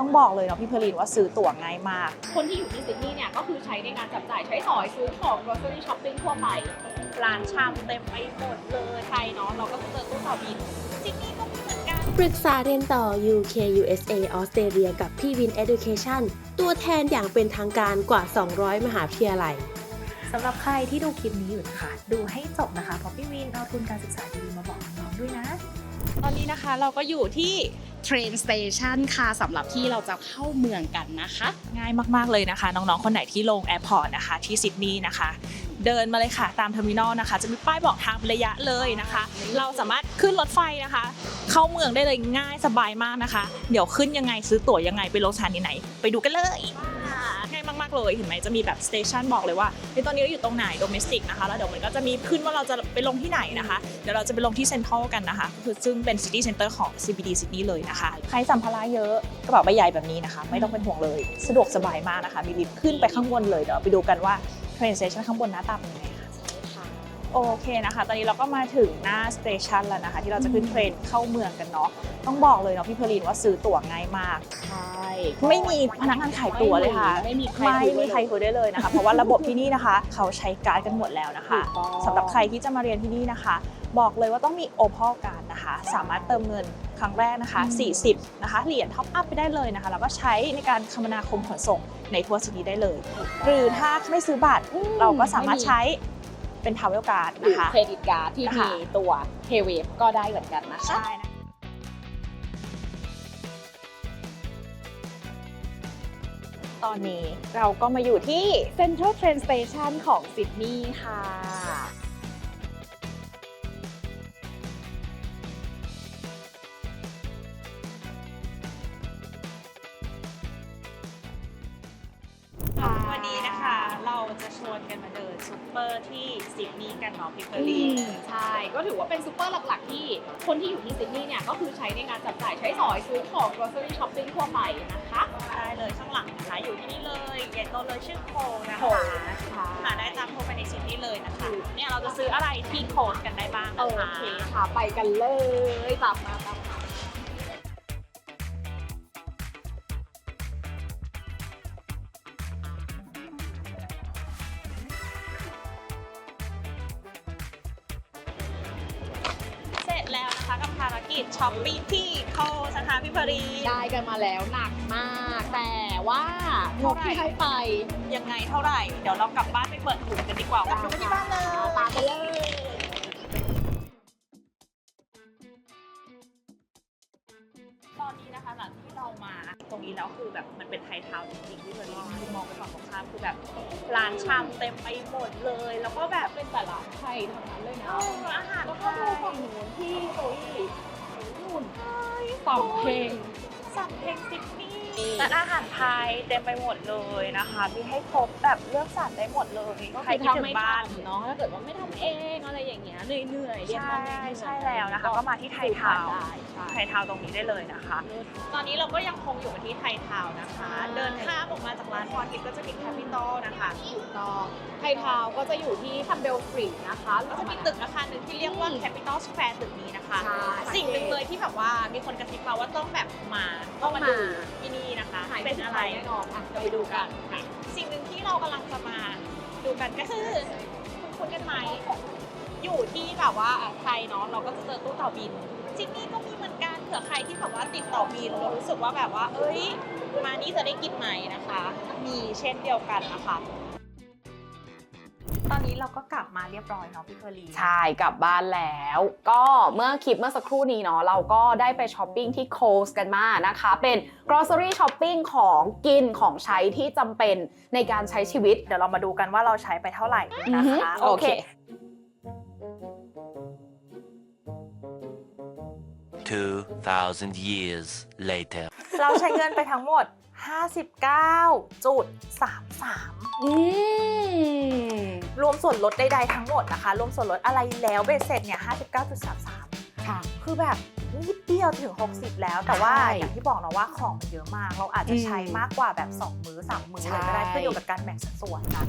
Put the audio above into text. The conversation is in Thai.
ต้องบอกเลยเนาะพี่เพลินว่าซื้อตั๋วง่ายมาก คนที่อยู่ที่ซิดนีย์เนี่ยก็คือใช้ในการจับจ่ายใช้สอยซื้อของ grocery shopping ทั่วไป ร้านชามเต็มไปหมดเลยใครเนาะเราก็จะเจอตู้ต่อบินซิดนีย์ก็มีเหมือนกัน ปรึกษาเรียนต่อ UK USA ออสเตรเลียกับพี่วิน Education ตัวแทนอย่างเป็นทางการกว่า 200 มหาวิทยาลัยสำหรับใครที่ดูคลิปนี้อยู่นะคะ ดูให้จบนะคะเพราะพี่วินเอาทุนการศึกษาดีๆมาบอกน้องๆด้วยนะ ตอนนี้นะคะเราก็อยู่ที่ train station ค่ะสำหรับที่เราจะเข้าเมืองกันนะคะ ง่ายมาก ๆ เลยนะคะ น้อง ๆ คนไหนที่ลงแอร์พอร์ตนะคะที่ซิดนีย์นะคะ เดินมาเลยค่ะ ตามเทอร์มินอลนะคะ จะมีป้ายบอกทางระยะเลยนะคะ เราสามารถขึ้นรถไฟนะคะ เข้าเมืองได้เลยง่ายสบายมากนะคะ เดี๋ยวขึ้นยังไงซื้อตั๋วยังไงไปลงสถานีไหน ไปดูกันเลย มากๆเลยเห็นไหมจะมีแบบสเตชันบอกเลยว่าในตอนนี้เราอยู่ตรงไหนโดเมสติกนะคะแล้วเดี๋ยวมันก็จะมีขึ้นว่าเราจะไปลงที่ไหนนะคะเดี๋ยวเราจะไปลงที่เซ็นทรัลกันนะคะคือซึ่งเป็นซิตี้เซ็นเตอร์ของ CBD ซิดนีย์เลยนะคะใครสัมภาระเยอะกระเป๋าใบใหญ่แบบนี้นะคะ ไม่ต้องเป็นห่วงเลย สะดวกสบายมากนะคะ มีลิฟต์ขึ้นไปข้างบนเลยเดี๋ยวไปดูกันว่าเทรนสเตชันข้างบนหน้าตาเป็นยังไง โอเคนะคะ ตอนนี้เราก็มาถึงหน้าสเตชันแล้วนะคะ ที่เราจะขึ้นเทรนเข้าเมืองกันเนาะ ต้องบอกเลยเนาะพี่เพลินว่าซื้อตั๋วง่ายมาก ใช่ ไม่มีพนักงานขายตั๋วเลยค่ะ ไม่มีใครไม่คุยมีด้วยใครคุยได้เลยนะคะ เพราะว่าระบบที่นี่นะคะ เขาใช้การ์ดกันหมดแล้วนะคะถูกต้องสำหรับใครที่จะมาเรียนที่นี่นะคะ บอกเลยว่าต้องมี Opal การ์ดนะคะ สามารถเติมเงินครั้งแรกนะคะ 40 นะคะ เหรียญท็อปอัพไปได้เลยนะคะ แล้วก็ใช้ในการคมนาคมขนส่งในทัวร์ซิตี้ได้เลย หรือถ้าไม่ซื้อบัตรเราก็สามารถใช้ เป็นทาวเวลการ์ดหรืนะอคะ เครดิตการ์ดที่ค่ะมีตัว p a y w a v e ก็ได้เหมือนกันนะคะ ใช่นะตอนนี้เราก็มาอยู่ที่ Central Train Station ของซิดนีย์ค่ะ วันนี้นะคะเราจะชวนกันมาเดินซู เปอร์ที่ซิดนีย์กันเนาะพี่เบออืรี่มใช่ ก็ถือว่าเป็นซูเปอร์หลักๆ ที่คนที่อยู่ที่ซิดนีย์เนี่ยก็คือใช้ในการจับจ่ายใช้สอยซื้อของ grocery shopping ทั่วไปนะคะได้เลยข้างหลังนะคะอยู่ที่นี่เลยใหญ่โตเลยชื่อโคนะโคคะหาได้ตามโทรไปในซิดนีย์เลยนะคะ เนี่ยเราจะซื้ออะไรที่โค้ดกันได้บ้างโอนะคะเคค่ะ ไปกันเลยตามมาตาม แล้วนะคะกับภารกิจช้อปปิ้งที่โค้ดนะคะพี่เบอรี่ได้กันมาแล้วหนักมาก แต่ว่างบที่ให้ไปยังไงเท่าไหร่ เดี๋ยวเรากลับบ้านไปเปิดถุงกันดีกว่าว่าดูกันที่บ้านเลยตามไปเลย อนนี้นะคะหลังที่เรามาตรงนี้แล้วคือแบบมันเป็นไทยทาวน์จริงๆที่เบอรี่คือมองไปฝั่งตรงข้ามคือแบบร้านชำเต็มไปหมดเลย แล้วก็แบบเป็นแต่ละไทยทั้งนั้นเลยเอนะออาหารแล้วไทก็ดูยฝั่งนู้นที่โซอี้นู่นสองเพลงสั่งเพลงซิดนีย์ ร้านอาหารไทยเต็มไปหมดเลยนะคะ มีให้ครบแบบเลือกสรรได้หมดเลยก็ใครคือที่ทำถึงไม่บ้านทำเนาะถ้าเกิดว่าไม่ทำเองอะไรอย่างเงี้ยเหนื่อยๆเรียนใช่มาเหนื่อยๆใช่แล้วนะคะก็มาที่ไทยทาวน์ ได้ใช่ไทยทาวน์ตรงนี้ได้เลยนะคะ ตอนนี้เราก็ยังคงอยู่กันที่ไทยทาวน์นะคะใช่เดินข้ามออกมาจากร้านพรทิพย์ก็จะมีแคปิตอลนะคะ ถูกต้องไทยทาวน์ก็จะอยู่ที่ทันเบลสตรีทนะคะก็จะมีตึกอาคารหนึ่งที่เรียกว่า Capital Square ตึกนี้นะคะ ใช่ สิ่งหนึ่งเลยที่แบบว่ามีคนกระซิบมาว่าต้องแบบมาต้องมาดู เป็นอะไรแน่นอนอะเดี๋ยวไปดูกันค่ะสิ่งหนึ่งที่เรากำลังจะมาดูกันก็คือคุณคุ้นกันไหมอยู่ที่แบบว่าไทยเนาะเราก็จะเจอตู้เต่าบินที่นี่ก็มีเหมือนกันเผื่อใครที่แบบว่าติดเต่าบินแล้วรู้สึกว่าแบบว่า เอ้ย มานี่จะได้กินไหมนะคะ มีเช่นเดียวกันนะคะ ตอนนี้เราก็กลับมาเรียบร้อยเนาะพี่เคอรีใช่ กลับบ้านแล้ว ก็เมื่อคลิปเมื่อสักครู่นี้เนาะเราก็ได้ไปช้อปปิ้งที่โคสกันมานะคะ เป็น grocery shopping ของกินของใช้ที่จำเป็นในการใช้ชีวิต เดี๋ยวเรามาดูกันว่าเราใช้ไปเท่าไหร่นะคะโอเค 2,000 years later. เราใช้เงินไปทั้งหมด 59.33อืมร วมส่วนลดใดๆทั้งหมดนะคะ รวมส่วนลดอะไรแล้วเบสเสร็จเนี่ย59.33ค่ะ คือแบบนิดเดียวถึง 60 แล้ว แต่ว่าใช่อย่างที่บอกนะว่าของมันเยอะมาก เราอาจจะใช้อืมมากกว่าแบบ 2 มื้อ 3 มื้อเลยก็ได้ใช่ขึ้นอยู่กับการแบ่งสัดส่วนนะ